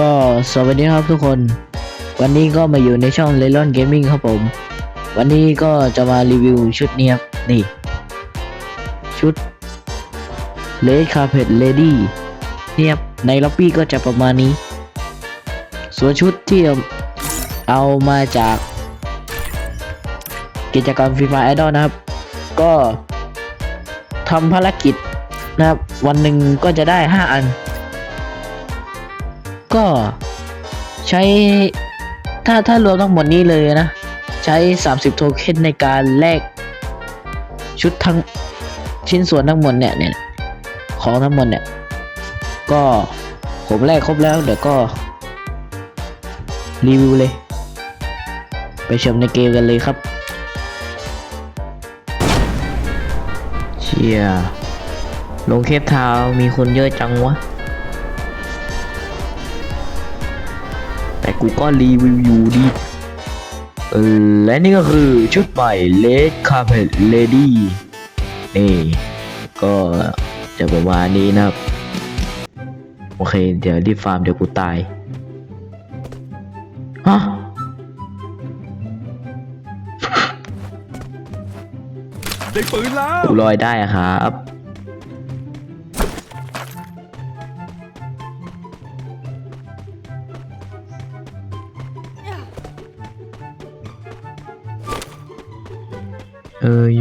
ก็สวัสดีครับทุกคน วันนี้ก็มาอยู่ในช่อง l e l o n Gaming ครับผม วันนี้ก็จะมารีวิวชุดนี้ครับนี่ ชุด Red Carpet Lady เนี่ยครับในล็อบบี้ก็จะประมาณนี้ ส่วนชุดที่เอามาจาก กิจกรรม FIFA Idol นะครับ ก็ทำภารกิจนะครับ วันหนึ่งก็จะได้ 5 อัน ก็ใช้ถ้าถ้ารวมทั้งหมดนี้เลยนะ ใช้ 30 โทเค็นในการแลกชุดทั้งชิ้นส่วนทั้งหมดเนี่ยเนี่ยของทั้งหมดเนี่ย ก็ผมแลกครบแล้ว เดี๋ยวก็ รีวิวเลย ไปชมในเกมกันเลยครับ เชียลงเคปทาวมีคนเยอะจังวะ กูก็รีวิวอยู่ดีเออและนี่ก็คือชุดใหม่ Red Carpet Lady นี่ก็จะประมาณนี้นะครับ โอเค เดี๋ยวรีบฟาร์มเดี๋ยวกูตาย ฮะ ได้ปืนแล้วกูลอยได้อะครับ เออย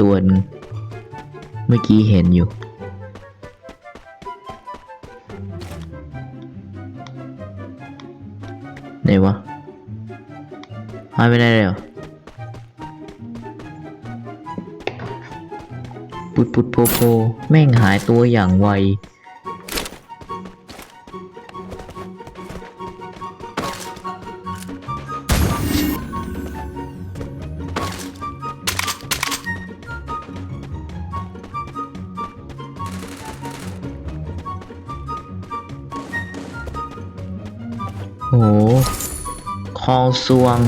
ตัวนึงเมื่อกี้เห็นอยู่ ไหนวะหายไปไหนเลยเหรอปุดปุดโพโพแม่งหายตัวอย่างไวโห คอซวง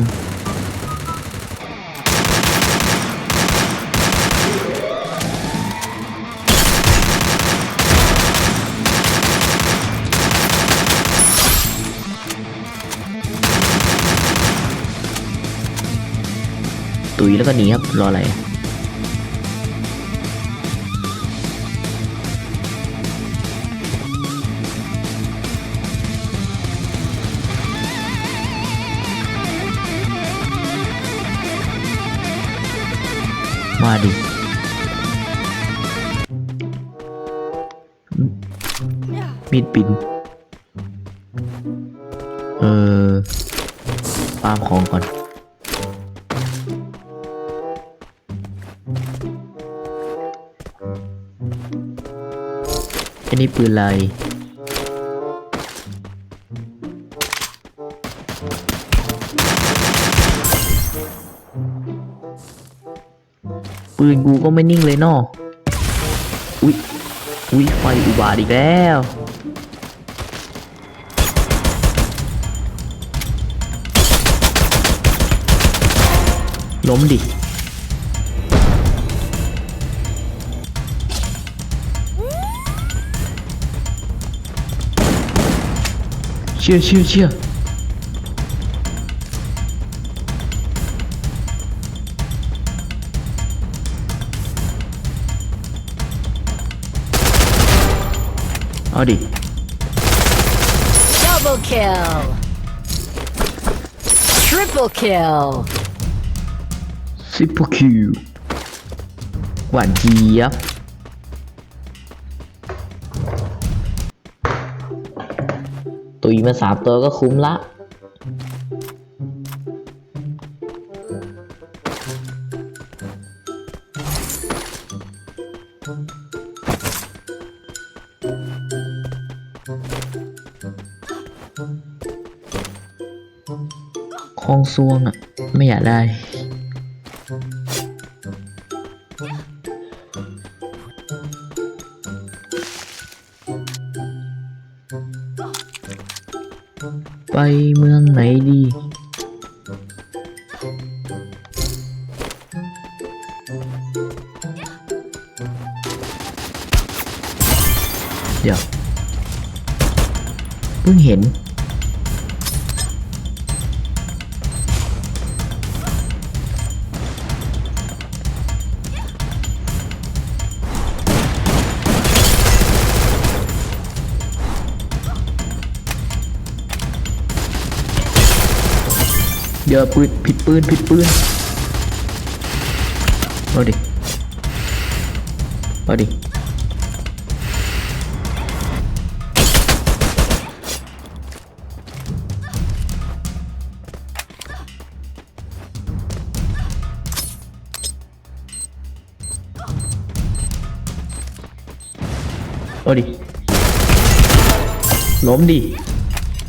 ตุยแล้วก็หนีครับ รออะไร มาดิมีดปินเออปามของก่อน อันนี้ปืนอะไร ปืนกูก็ไม่นิ่งเลยเนอะอุ๊ยอุ๊ยไฟอุบาทอีกแล้วล้มดิ เชื่อเชื่อเชื่อ เอาดิ Double kill. Triple kill. ซิปเปอร์คิวหวานเจี๊ยบตุยมาสามตัวก็คุ้มละ คลองซวงอะ ไม่อยากได้ ไปเมืองไหนดี เดี๋ยวเพิ่งเห็น เดี๋ยวปืนผิดปืนผิดปืนเอาดิเอาดิเอาดิ ล้มดิ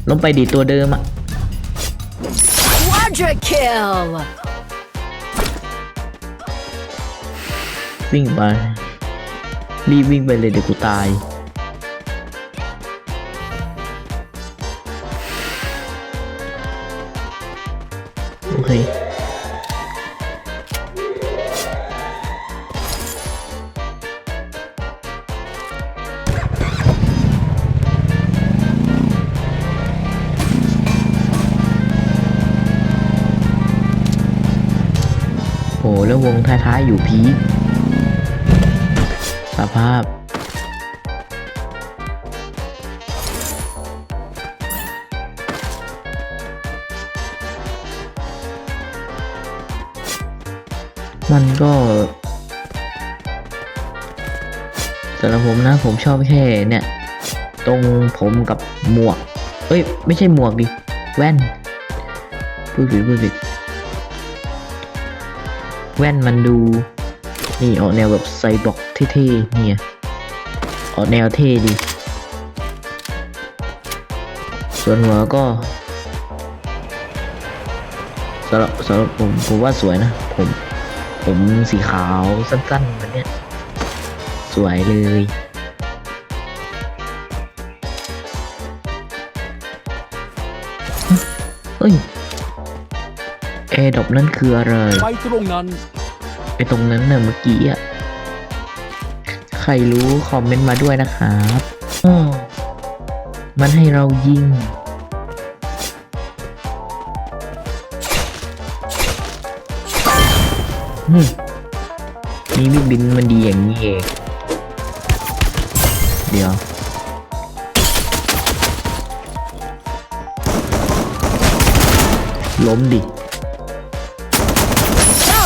ล้มไปดิตัวเดิมอะ Quadra kill. วิ่งไป รีบวิ่งไปเลยเดี๋ยวกูตาย โอเค หแล้ววงท้ายๆอยู่พีสภาพ มันก็สำหรับผมนะผมชอบแค่เนี่ย ตรงผมกับหมวก เอ้ย ไม่ใช่หมวกดิ แว่นพูดผิดพูดผิด แว่นมันดู นี่ออกแนวแบบไซบอร์กเท่ๆเนี่ยออกแนวเท่ดี ส่วนหัวก็สำหรับสำหรับผมผมว่าสวยนะ ผม ผมสีขาวสั้นๆแบบเนี้ยสวยเลยเฮ้ย ดอปนั่นคืออะไร ไปตรงนั้นไอตรงนั้นน่ะเมื่อกี้อะ ใครรู้คอมเมนต์มาด้วยนะครับอ้อมันให้เรายิงอืมนี่วิกบินมันดีอย่างนี้เอง เดี๋ยวล้มดิ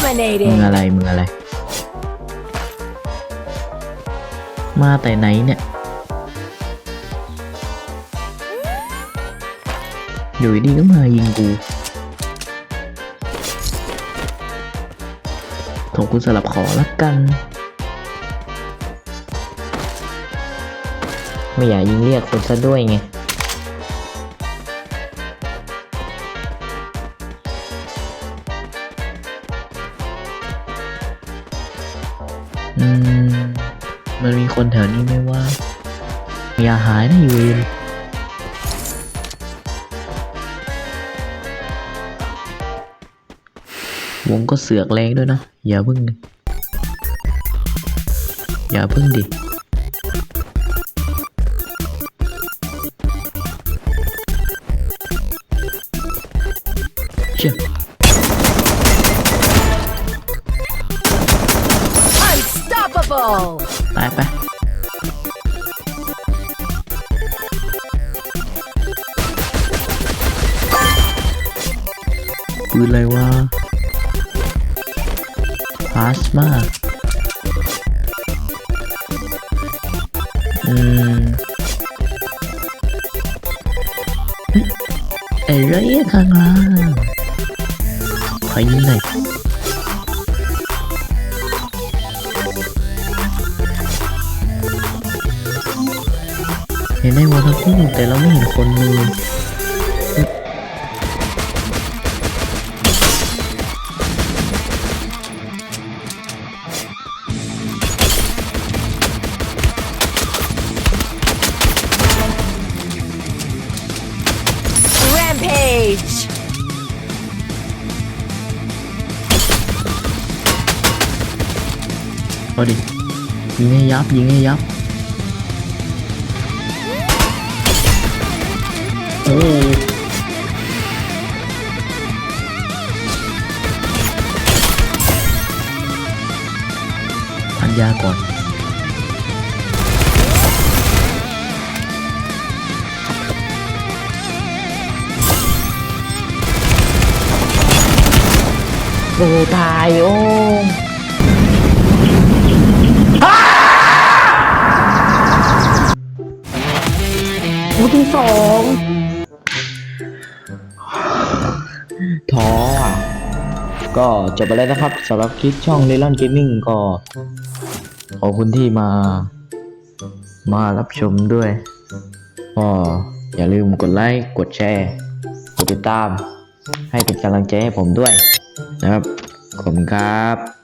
มึง Dominating. อะไรมึงอะไร มาแต่ไหนเนี่ย อยู่ดีก็มายิงกูขอบคุณสลับขอละกัน ไม่อยากยิงเรียกคนซะด้วยไง มันมีคนแถวนี้ไหมว่า อย่าหายนะยูเวนวงก็เสือกแรงด้วยนะ อย่าพึ่ง อย่าพึ่งดิเชี่ย Unstoppable. ตายไปปืนอะไรวะพลาสมาอืมเอ้ยอะไรข้างล่างขอยิงหน่อย ได้วัวทั้งคู่แต่เราไม่เห็นคนเลยเอาดิยิงให้ยับยิงไห้ยับ พันยาก่อนโอ้ตายโอ้โอ้ที่สอง ท้อก็จบไปแล้วนะครับสำหรับคลิปช่อง l e ลนเกมมิ่งก็ขอบคุณที่มา มารับชมด้วยก็อย่าลืมกดไลค์กดแชร์กดติดตาม ให้เป็นกำลังใจให้ผมด้วยนะครับขอบคุณครับ